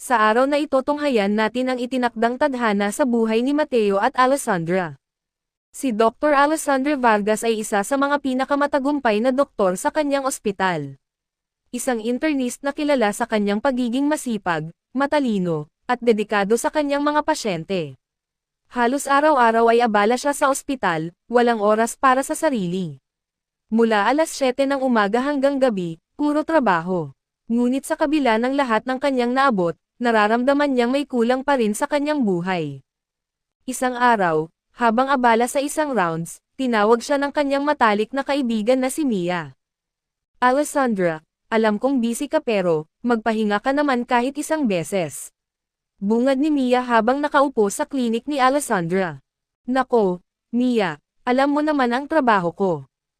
Sa araw na ito tunghayan natin ang itinakdang tadhana sa buhay ni Mateo at Alessandra. Si Dr. Alessandra Vargas ay isa sa mga pinakamatagumpay na doktor sa kanyang ospital. Isang internist na kilala sa kanyang pagiging masipag, matalino, at dedikado sa kanyang mga pasyente. Halos araw-araw ay abala siya sa ospital, walang oras para sa sarili. Mula alas 7 ng umaga hanggang gabi, puro trabaho. Ngunit sa kabila ng lahat ng kanyang naabot, nararamdaman niyang may kulang pa rin sa kanyang buhay. Isang araw, habang abala sa isang rounds, tinawag siya ng kanyang matalik na kaibigan na si Mia. Alessandra, alam kong busy ka pero, magpahinga ka naman kahit isang beses. Bungad ni Mia habang nakaupo sa klinik ni Alessandra. Nako, Mia, alam mo naman ang trabaho ko.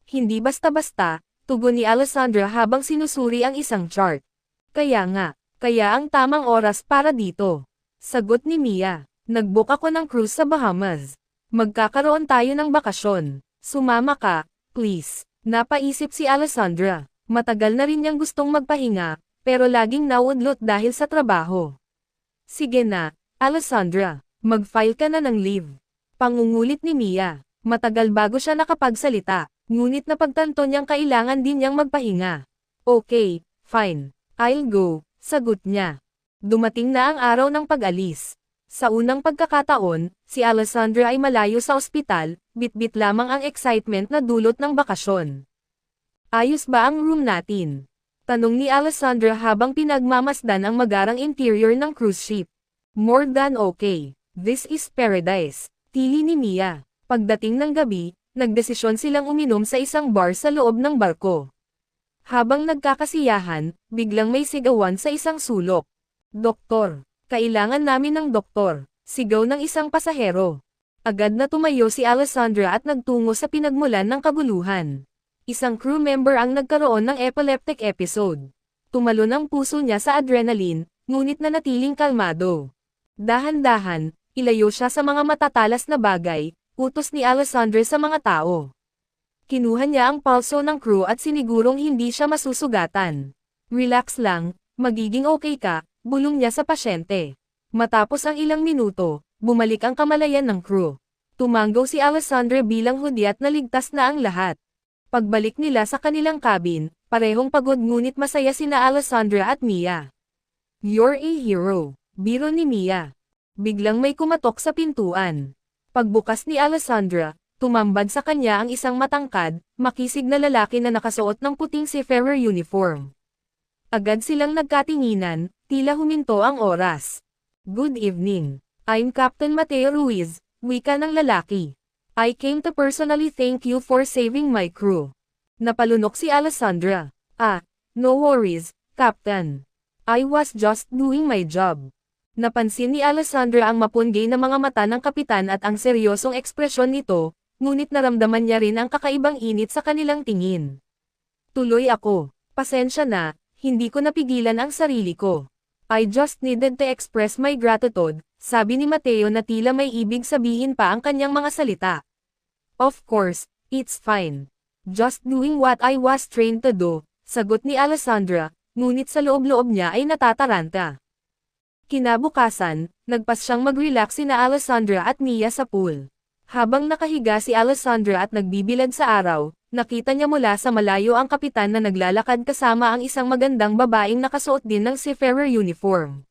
Hindi basta-basta, tugon ni Alessandra habang sinusuri ang isang chart. Kaya nga, kaya ang tamang oras para dito. Sagot ni Mia, nagbook ako ng cruise sa Bahamas. Magkakaroon tayo ng bakasyon. Sumama ka, please. Napaisip si Alessandra. Matagal na rin niyang gustong magpahinga, pero laging naudlot dahil sa trabaho. Sige na, Alessandra, mag-file ka na ng leave. Pangungulit ni Mia. Matagal bago siya nakapagsalita, ngunit napagtanto niyang kailangan din niyang magpahinga. Okay, fine. I'll go, sagot niya. Dumating na ang araw ng pag-alis. Sa unang pagkakataon, si Alessandra ay malayo sa ospital, bitbit lamang ang excitement na dulot ng bakasyon. Ayos ba ang room natin? Tanong ni Alessandra habang pinagmamasdan ang magarang interior ng cruise ship. More than okay. This is paradise. Tili ni Mia. Pagdating ng gabi, nagdesisyon silang uminom sa isang bar sa loob ng barko. Habang nagkakasiyahan, biglang may sigawan sa isang sulok. Doktor, kailangan namin ng doktor, sigaw ng isang pasahero. Agad na tumayo si Alessandra at nagtungo sa pinagmulan ng kabuluhan. Isang crew member ang nagkaroon ng epileptic episode. Tumalo ng puso niya sa adrenaline, ngunit nanatiling kalmado. Dahan-dahan, ilayo siya sa mga matatalas na bagay, utos ni Alessandra sa mga tao. Kinuha niya ang pulso ng crew at sinigurong hindi siya masusugatan. Relax lang, magiging okay ka, bulong niya sa pasyente. Matapos ang ilang minuto, bumalik ang kamalayan ng crew. Tumanggaw si Alessandra bilang hudyat na ligtas na ang lahat. Pagbalik nila sa kanilang cabin, parehong pagod ngunit masaya sina Alessandra at Mia. You're a hero, biro ni Mia. Biglang may kumatok sa pintuan. Pagbukas ni Alessandra, tumambad sa kanya ang isang matangkad, makisig na lalaki na nakasuot ng puting seafarer uniform. Agad silang nagkatinginan, tila huminto ang oras. Good evening. I'm Captain Mateo Ruiz, wika ng lalaki. I came to personally thank you for saving my crew. Napalunok si Alessandra. Ah, no worries, Captain. I was just doing my job. Napansin ni Alessandra ang mapunggay na mga mata ng kapitan at ang seryosong ekspresyon nito, ngunit naramdaman niya rin ang kakaibang init sa kanilang tingin. Tuloy ako. Pasensya na, hindi ko napigilan ang sarili ko. I just needed to express my gratitude, sabi ni Mateo na tila may ibig sabihin pa ang kanyang mga salita. Of course, it's fine. Just doing what I was trained to do, sagot ni Alessandra, ngunit sa loob-loob niya ay natataranta. Kinabukasan, nagpas siyang mag-relax si na Alessandra at Mia sa pool. Habang nakahiga si Alessandra at nagbibilad sa araw, nakita niya mula sa malayo ang kapitan na naglalakad kasama ang isang magandang babaeng nakasuot din ng seafarer uniform.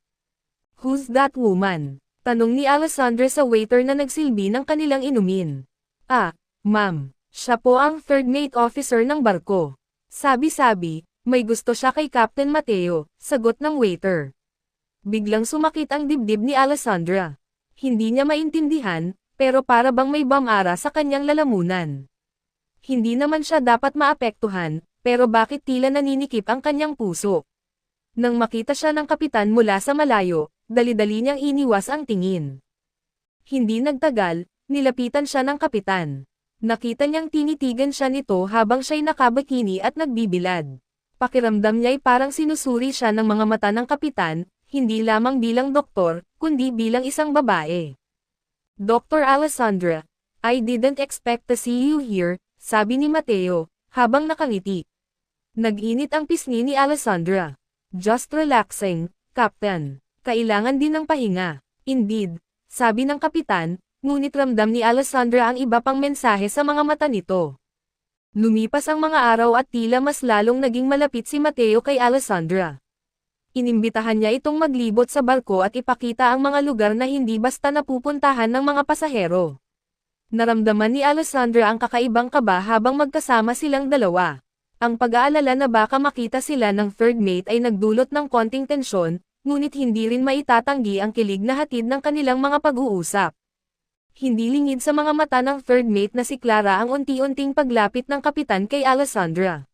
Who's that woman? Tanong ni Alessandra sa waiter na nagsilbi ng kanilang inumin. Ah, ma'am, siya po ang third mate officer ng barko. Sabi-sabi, may gusto siya kay Captain Mateo, sagot ng waiter. Biglang sumakit ang dibdib ni Alessandra. Hindi niya maintindihan, pero para bang may bamara sa kanyang lalamunan. Hindi naman siya dapat maapektuhan, pero bakit tila naninikip ang kanyang puso? Nang makita siya ng kapitan mula sa malayo, dali-dali niyang iniwas ang tingin. Hindi nagtagal, nilapitan siya ng kapitan. Nakita niyang tinitigan siya nito habang siya'y nakabakini at nagbibilad. Pakiramdam niya'y parang sinusuri siya ng mga mata ng kapitan, hindi lamang bilang doktor, kundi bilang isang babae. Dr. Alessandra, I didn't expect to see you here, sabi ni Mateo, habang nakangiti. Nag-init ang pisngi ni Alessandra. Just relaxing, Captain. Kailangan din ng pahinga. Indeed, sabi ng kapitan, ngunit ramdam ni Alessandra ang iba pang mensahe sa mga mata nito. Lumipas ang mga araw at tila mas lalong naging malapit si Mateo kay Alessandra. Inimbitahan niya itong maglibot sa barko at ipakita ang mga lugar na hindi basta napupuntahan ng mga pasahero. Naramdaman ni Alessandra ang kakaibang kaba habang magkasama silang dalawa. Ang pag-aalala na baka makita sila ng third mate ay nagdulot ng konting tensyon, ngunit hindi rin maitatanggi ang kilig na hatid ng kanilang mga pag-uusap. Hindi lingid sa mga mata ng third mate na si Clara ang unti-unting paglapit ng kapitan kay Alessandra.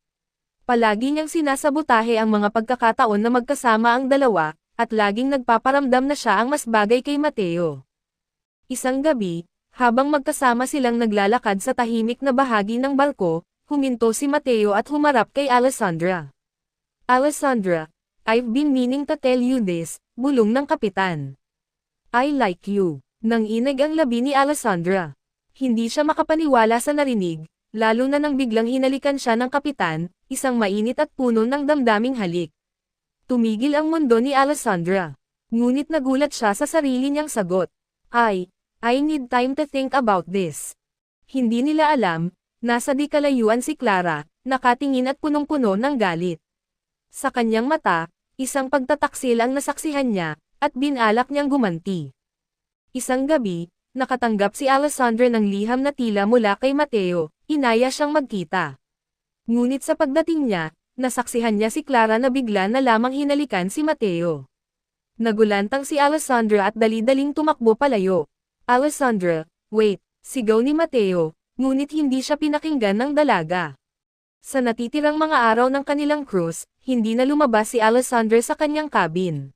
Palagi niyang sinasabotahe ang mga pagkakataon na magkasama ang dalawa, at laging nagpaparamdam na siya ang mas bagay kay Mateo. Isang gabi, habang magkasama silang naglalakad sa tahimik na bahagi ng barko, huminto si Mateo at humarap kay Alessandra. Alessandra, I've been meaning to tell you this, bulong ng kapitan. I like you. Nang inag ang labi ni Alessandra. Hindi siya makapaniwala sa narinig, lalo na nang biglang hinalikan siya ng kapitan, isang mainit at puno ng damdaming halik. Tumigil ang mundo ni Alessandra. Ngunit nagulat siya sa sarili niyang sagot. I, I need time to think about this. Hindi nila alam, nasa di kalayuan si Clara, nakatingin at punong-puno ng galit. Sa kanyang mata, isang pagtataksil ang nasaksihan niya, at binalak niyang gumanti. Isang gabi, nakatanggap si Alessandra ng liham na tila mula kay Mateo, inaya siyang magkita. Ngunit sa pagdating niya, nasaksihan niya si Clara na bigla na lamang hinalikan si Mateo. Nagulantang si Alessandra at dali-daling tumakbo palayo. Alessandra, wait, sigaw ni Mateo, ngunit hindi siya pinakinggan ng dalaga. Sa natitirang mga araw ng kanilang cruise, hindi na lumabas si Alessandra sa kanyang cabin.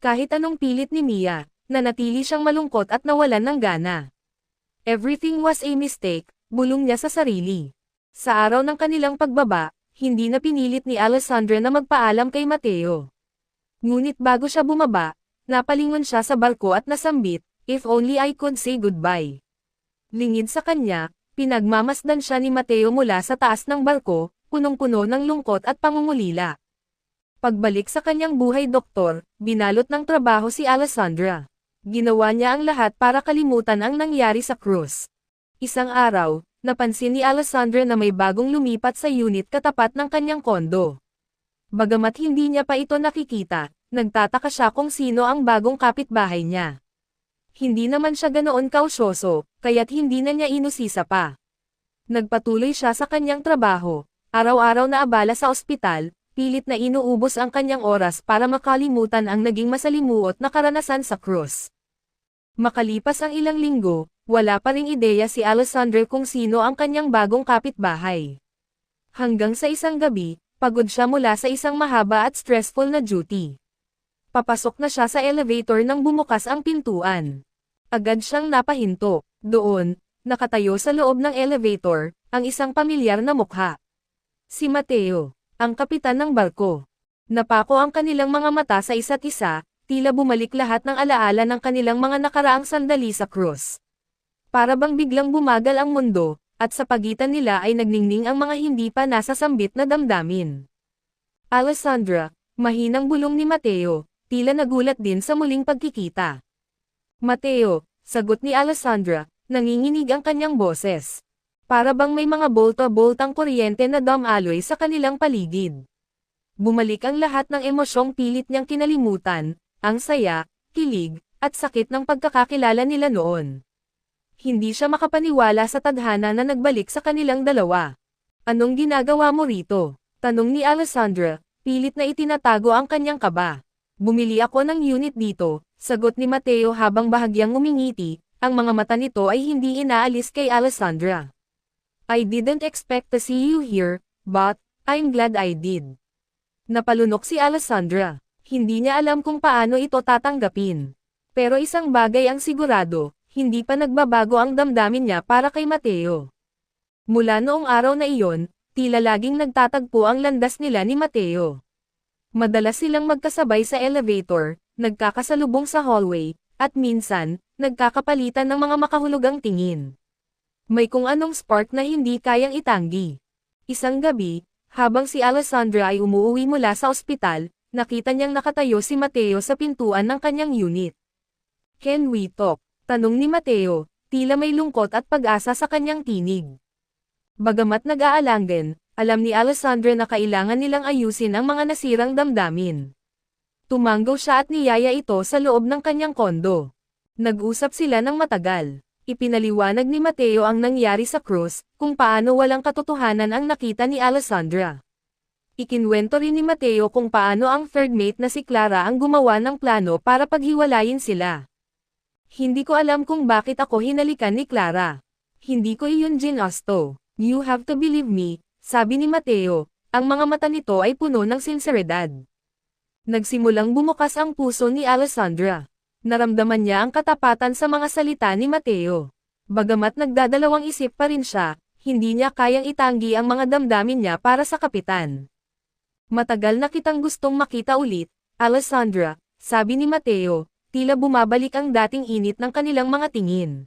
Kahit anong pilit ni Mia, nanatili siyang malungkot at nawalan ng gana. Everything was a mistake, bulong niya sa sarili. Sa araw ng kanilang pagbaba, hindi na pinilit ni Alessandra na magpaalam kay Mateo. Ngunit bago siya bumaba, napalingon siya sa barko at nasambit, if only I could say goodbye. Lingid sa kanya, pinagmamasdan siya ni Mateo mula sa taas ng barko, punong-puno ng lungkot at pangungulila. Pagbalik sa kanyang buhay doktor, binalot ng trabaho si Alessandra. Ginawa niya ang lahat para kalimutan ang nangyari sa cruise. Isang araw, napansin ni Alessandra na may bagong lumipat sa unit katapat ng kanyang kondo. Bagamat hindi niya pa ito nakikita, nagtataka siya kung sino ang bagong kapitbahay niya. Hindi naman siya ganoon kausyoso, kaya't hindi na niya inusisa pa. Nagpatuloy siya sa kanyang trabaho, araw-araw na abala sa ospital, pilit na inuubos ang kanyang oras para makalimutan ang naging masalimuot na karanasan sa cruise. Makalipas ang ilang linggo, wala pa ring ideya si Alessandra kung sino ang kanyang bagong kapitbahay. Hanggang sa isang gabi, pagod siya mula sa isang mahaba at stressful na duty. Papasok na siya sa elevator nang bumukas ang pintuan. Agad siyang napahinto. Doon, nakatayo sa loob ng elevator, ang isang pamilyar na mukha. Si Mateo ang kapitan ng barko. Napako ang kanilang mga mata sa isa't isa, tila bumalik lahat ng alaala ng kanilang mga nakaraang sandali sa cruise. Para bang biglang bumagal ang mundo, at sa pagitan nila ay nagningning ang mga hindi pa nasasambit na damdamin. Alessandra, mahinang bulong ni Mateo, tila nagulat din sa muling pagkikita. Mateo, sagot ni Alessandra, nanginginig ang kanyang boses para bang may mga bolta-boltang kuryente na dumaloy sa kanilang paligid. Bumalik ang lahat ng emosyong pilit niyang kinalimutan, ang saya, kilig, at sakit ng pagkakakilala nila noon. Hindi siya makapaniwala sa tadhana na nagbalik sa kanilang dalawa. Anong ginagawa mo rito? Tanong ni Alessandra, pilit na itinatago ang kanyang kaba. Bumili ako ng unit dito, sagot ni Mateo habang bahagyang umingiti, ang mga mata nito ay hindi inaalis kay Alessandra. I didn't expect to see you here, but, I'm glad I did. Napalunok si Alessandra. Hindi niya alam kung paano ito tatanggapin. Pero isang bagay ang sigurado, hindi pa nagbabago ang damdamin niya para kay Mateo. Mula noong araw na iyon, tila laging nagtatagpo ang landas nila ni Mateo. Madalas silang magkasabay sa elevator, nagkakasalubong sa hallway, at minsan, nagkakapalitan ng mga makahulugang tingin. May kung anong spark na hindi kayang itanggi. Isang gabi, habang si Alessandra ay umuwi mula sa ospital, nakita niyang nakatayo si Mateo sa pintuan ng kanyang unit. Can we talk? Tanong ni Mateo, tila may lungkot at pag-asa sa kanyang tinig. Bagamat nag-aalangan, alam ni Alessandra na kailangan nilang ayusin ang mga nasirang damdamin. Tumanggaw siya at niyaya ito sa loob ng kanyang kondo. Nag-usap sila ng matagal. Ipinaliwanag ni Mateo ang nangyari sa Cruz, kung paano walang katotohanan ang nakita ni Alessandra. Ikinwento rin ni Mateo kung paano ang third mate na si Clara ang gumawa ng plano para paghiwalayin sila. Hindi ko alam kung bakit ako hinalikan ni Clara. Hindi ko iyon ginasto. You have to believe me, sabi ni Mateo, ang mga mata nito ay puno ng sinseridad. Nagsimulang bumukas ang puso ni Alessandra. Naramdaman niya ang katapatan sa mga salita ni Mateo. Bagamat nagdadalawang isip pa rin siya, hindi niya kayang itanggi ang mga damdamin niya para sa kapitan. Matagal na kitang gustong makita ulit, Alessandra, sabi ni Mateo, tila bumabalik ang dating init ng kanilang mga tingin.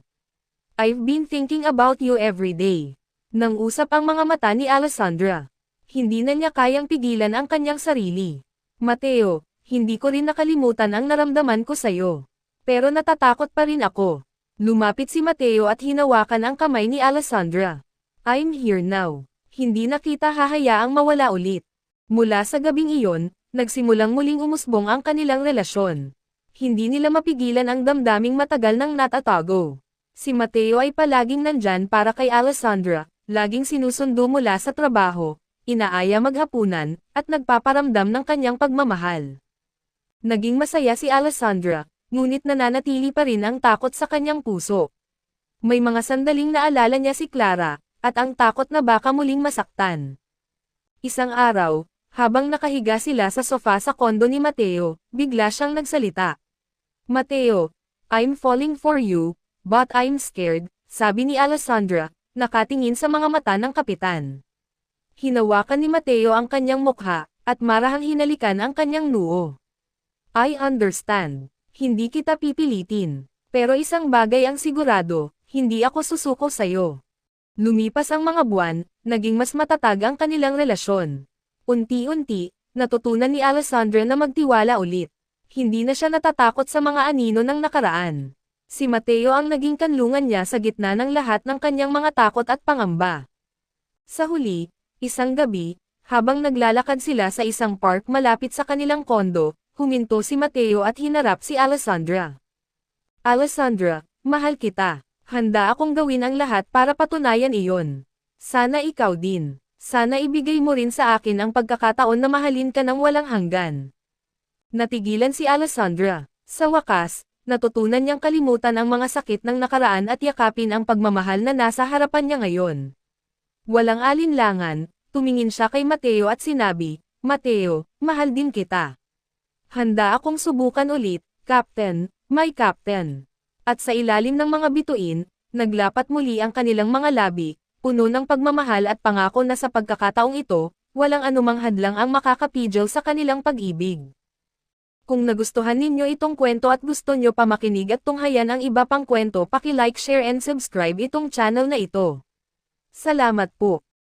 I've been thinking about you every day. Nang usap ang mga mata ni Alessandra. Hindi na niya kayang pigilan ang kanyang sarili. Mateo, hindi ko rin nakalimutan ang naramdaman ko sa'yo. Pero natatakot pa rin ako. Lumapit si Mateo at hinawakan ang kamay ni Alessandra. I'm here now. Hindi na kita hahayaang mawala ulit. Mula sa gabing iyon, nagsimulang muling umusbong ang kanilang relasyon. Hindi nila mapigilan ang damdaming matagal nang natatago. Si Mateo ay palaging nandyan para kay Alessandra, laging sinusundo mula sa trabaho, inaaya maghapunan, at nagpaparamdam ng kanyang pagmamahal. Naging masaya si Alessandra, ngunit nananatili pa rin ang takot sa kanyang puso. May mga sandaling naalala niya si Clara, at ang takot na baka muling masaktan. Isang araw, habang nakahiga sila sa sofa sa kondo ni Mateo, bigla siyang nagsalita. Mateo, I'm falling for you, but I'm scared, sabi ni Alessandra, nakatingin sa mga mata ng kapitan. Hinawakan ni Mateo ang kanyang mukha, at marahang hinalikan ang kanyang noo. I understand. Hindi kita pipilitin. Pero isang bagay ang sigurado, hindi ako susuko sa'yo. Lumipas ang mga buwan, naging mas matatag ang kanilang relasyon. Unti-unti, natutunan ni Alessandra na magtiwala ulit. Hindi na siya natatakot sa mga anino ng nakaraan. Si Mateo ang naging kanlungan niya sa gitna ng lahat ng kanyang mga takot at pangamba. Sa huli, isang gabi, habang naglalakad sila sa isang park malapit sa kanilang kondo, huminto si Mateo at hinarap si Alessandra. Alessandra, mahal kita. Handa akong gawin ang lahat para patunayan iyon. Sana ikaw din. Sana ibigay mo rin sa akin ang pagkakataon na mahalin ka ng walang hanggan. Natigilan si Alessandra. Sa wakas, natutunan niyang kalimutan ang mga sakit ng nakaraan at yakapin ang pagmamahal na nasa harapan niya ngayon. Walang alinlangan, tumingin siya kay Mateo at sinabi, Mateo, mahal din kita. Handa akong subukan ulit, Captain, my Captain. At sa ilalim ng mga bituin, naglapat muli ang kanilang mga labi, puno ng pagmamahal at pangako na sa pagkakataong ito, walang anumang hadlang ang makakapidyo sa kanilang pag-ibig. Kung nagustuhan ninyo itong kwento at gusto nyo pa makinig at tunghayan ang iba pang kwento paki-like share and subscribe itong channel na ito. Salamat po.